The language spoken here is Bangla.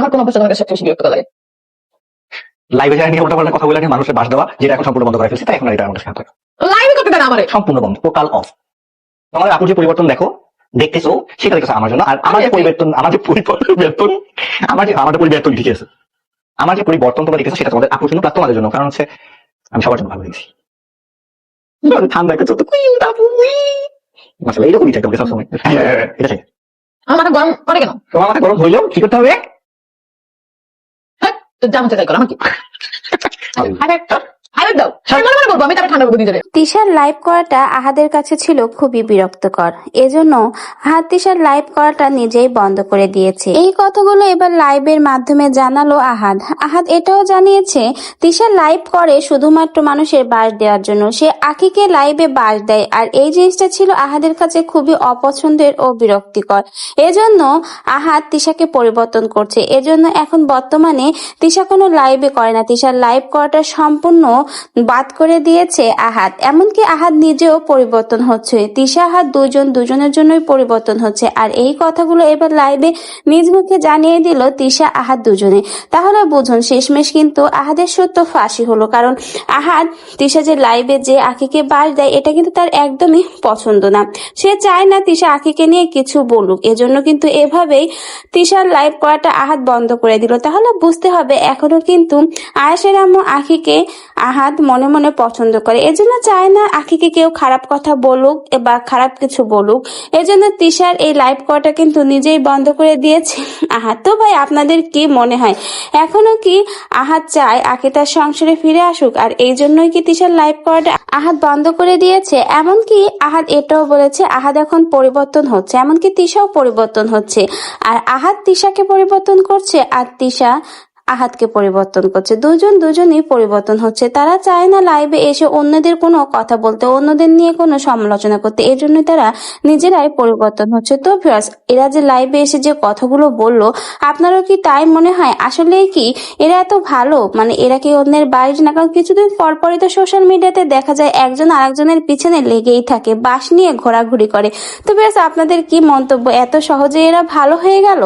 আমার কোন অভ্যাস তোমার কাছে সবচেয়ে বেশি বিরক্ত লাগে। লাইভে যারা নিয়ে উল্টাপাল্টা কথা বলে নিয়ে মানুষের বাস দেওয়া যেটা এখন সম্পূর্ণ বন্ধ করে ফেলছি তাই এখন এটা আমাদের সাথে লাইভে করতে দেন আমারে। সম্পূর্ণ বন্ধ টোটাল অফ তোমাদের আপুর যে পরিবর্তন দেখো দেখতেছো সেটা দেখতেছো আমার জন্য। আর আমার যে পরিবর্তন আমার যে পরিবর্তন আমার যে আমার পরিবর্তন ঠিক আছে। আমার যে পরিবর্তন তোমরা দেখতেছো সেটা তোমাদের আপুর জন্য প্লাস তোমাদের জন্য কারণ হচ্ছে আমি সবার জন্য ভালো দেখছি। ঠান্ডা একটা ছোট্ট কুই আপু মাসালা এইরকমই চাই তোমাকে সবসময়। এটা চাই আমার মাথা গরম করে কেন? তোমার মাথা গরম হইলেও কি করতে হবে? হ্যাঁ, তো তাই করো আমার কি হাইলাইট হাইলাইট মানে তিশার লাইভ করাটা আহাদের কাছে ছিল খুবই বিরক্তকর। এজন্য আহাদ তিশার লাইভ করাটা নিজেই বন্ধ করে দিয়েছে। এই কথাগুলো এবার লাইভের মাধ্যমে জানালো আহাদ। আহাদ এটাও জানিয়েছে, তিশা লাইভ করে শুধুমাত্র মানুষের বাস দেওয়ার জন্য। সে আখিকে লাইভে বাস দেয়, আর এই জিনিসটা ছিল আহাদের কাছে খুবই অপছন্দের ও বিরক্তিকর। এজন্য আহাদ তিশাকে পরিবর্তন করছে। এজন্য এখন বর্তমানে তিশা কোনো লাইভে করে না। তিশার লাইভ করাটা সম্পূর্ণ বাদ করে দিয়েছে আহাত এমনকি আহাত নিজেও পরিবর্তন হচ্ছে। তিশা আহাত দুজন দুজনের জন্যই পরিবর্তন হচ্ছে। আর এই কথাগুলো এবার লাইভে নিজ মুখে জানিয়ে দিল তিশা আহাত দুজনে। তাহলে বুঝুন, শেষমেশ কিন্তু আহাদের সত্য ফাঁসি হলো। কারণ আহাত তিশা যে লাইভে যে আখিকে বাস দেয়, এটা কিন্তু তার একদমই পছন্দ না। সে চায় না তিশা আখিকে নিয়ে কিছু বলুক। এজন্য কিন্তু এভাবেই তিশার লাইভ করাটা আহাত বন্ধ করে দিল। তাহলে বুঝতে হবে, এখনও কিন্তু আয়েশের আম্মু আখিকে আহাদ মনে মনে পছন্দ করে। এজন্য চায় না আখিকে কেউ খারাপ কথা বলুক বা খারাপ কিছু বলুক। এজন্য তিশার এই লাইভ করাটা কিন্তু নিজেই বন্ধ করে দিয়েছে। আহাদ, তো ভাই, আপনাদের কি মনে হয়? এখনও কি আহাদ চায় আখি তার সংসারে ফিরে আসুক? আর এই জন্যই কি তিশার লাইভ করাটা আহাদ বন্ধ করে দিয়েছে? এমনকি আহাদ এটাও বলেছে, আহাদ এখন পরিবর্তন হচ্ছে। এমনকি তিশাও পরিবর্তন হচ্ছে। আর আহাদ তিশাকে পরিবর্তন করছে। আর তিশা আহাতকে পরিবর্তন করছে। দুজন দুজনই পরিবর্তন হচ্ছে। তারা চায় না লাইভে এসে অন্যদের কোনো কথা বলতে, অন্যদের নিয়ে কোনো সমালোচনা করতে। এই জন্য তারা নিজেরাই পরিবর্তন হচ্ছে। তো ভিউয়ার্স এরা যে লাইভে এসে যে কথাগুলো বলল, আপনারও কি তাই মনে হয়? আসলে কি? এরা এত ভালো? মানে এরা কি অন্যের বাড়ির না? কারণ কিছুদিন পর পরই তো সোশ্যাল মিডিয়াতে দেখা যায় একজন আরেকজনের পিছনে লেগেই থাকে বাস নিয়ে ঘোরাঘুরি করে। তো ভিউয়ার্স আপনাদের কি মন্তব্য? এত সহজে এরা ভালো হয়ে গেল?